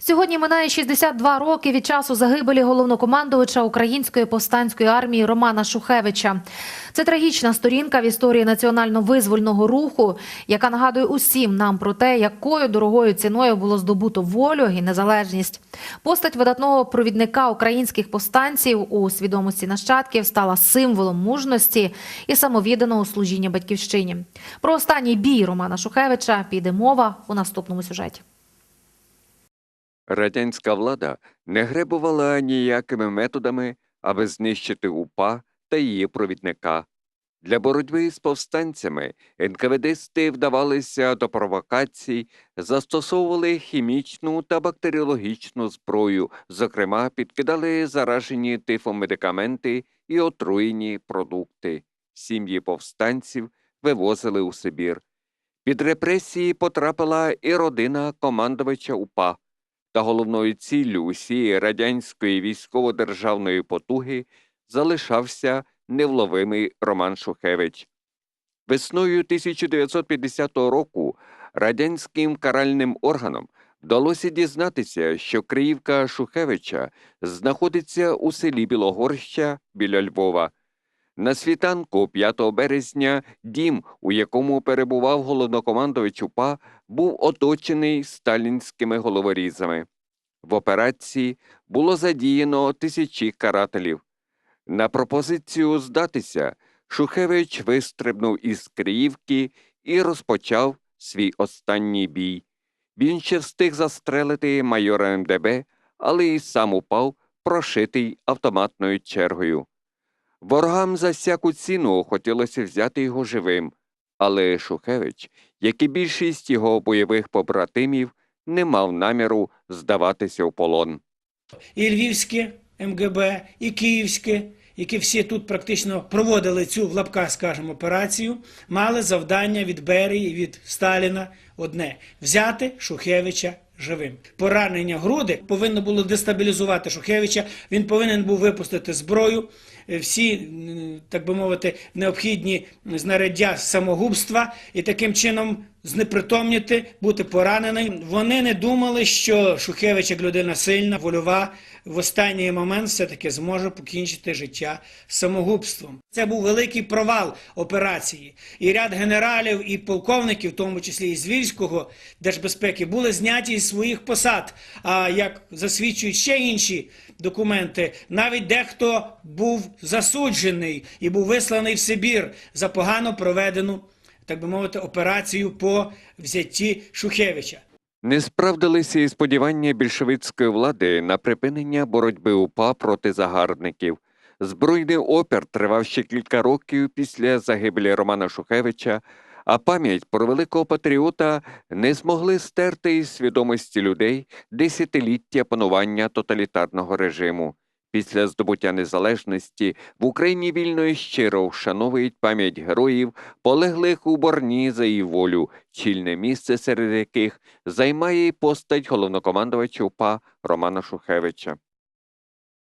Сьогодні минає 62 роки від часу загибелі головнокомандувача української повстанської армії Романа Шухевича. Це трагічна сторінка в історії національно-визвольного руху, яка нагадує усім нам про те, якою дорогою ціною було здобуто волю і незалежність. Постать видатного провідника українських повстанців у свідомості нащадків стала символом мужності і самовідданого служіння батьківщині. Про останній бій Романа Шухевича піде мова у наступному сюжеті. Радянська влада не гребувала ніякими методами, аби знищити УПА та її провідника. Для боротьби з повстанцями НКВДсти вдавалися до провокацій, застосовували хімічну та бактеріологічну зброю, зокрема, підкидали заражені тифом медикаменти і отруєні продукти. Сім'ї повстанців вивозили у Сибір. Під репресії потрапила і родина командувача УПА та головною ціллю усієї радянської військово-державної потуги залишався невловимий Роман Шухевич. Весною 1950 року радянським каральним органам вдалося дізнатися, що Криївка Шухевича знаходиться у селі Білогорща біля Львова. На світанку 5 березня дім, у якому перебував головнокомандувач УПА, був оточений сталінськими головорізами. В операції було задіяно тисячі карателів. На пропозицію здатися Шухевич вистрибнув із Криївки і розпочав свій останній бій. Він ще встиг застрелити майора МДБ, але й сам упав, прошитий автоматною чергою. Ворогам за всяку ціну хотілося взяти його живим, але Шухевич, як і більшість його бойових побратимів, не мав наміру здаватися в полон. і Львівське МГБ, і Київське, які всі тут практично проводили цю в лапках, скажімо, операцію, мали завдання від Берії, від Сталіна одне взяти Шухевича живим. Поранення груди повинно було дестабілізувати Шухевича. Він повинен був випустити зброю, всі, так би мовити, необхідні знаряддя самогубства і таким чином знепритомніти, бути пораненим. Вони не думали, що Шухевич, як людина сильна, вольова, в останній момент все-таки зможе покінчити життя самогубством. Це був великий провал операції. І ряд генералів і полковників, в тому числі і з Львівського держбезпеки, були зняті із своїх посад. А як засвідчують ще інші документи, навіть дехто був засуджений і був висланий в Сибір за погано проведену, так би мовити, операцію по взятті Шухевича. Не справдилися і сподівання більшовицької влади на припинення боротьби УПА проти загарбників. Збройний опір тривав ще кілька років після загибелі Романа Шухевича, а пам'ять про великого патріота не змогли стерти із свідомості людей десятиліття панування тоталітарного режиму. Після здобуття незалежності в Україні вільно і щиро вшановують пам'ять героїв, полеглих у борні за її волю, чільне місце серед яких займає постать головнокомандувача УПА Романа Шухевича.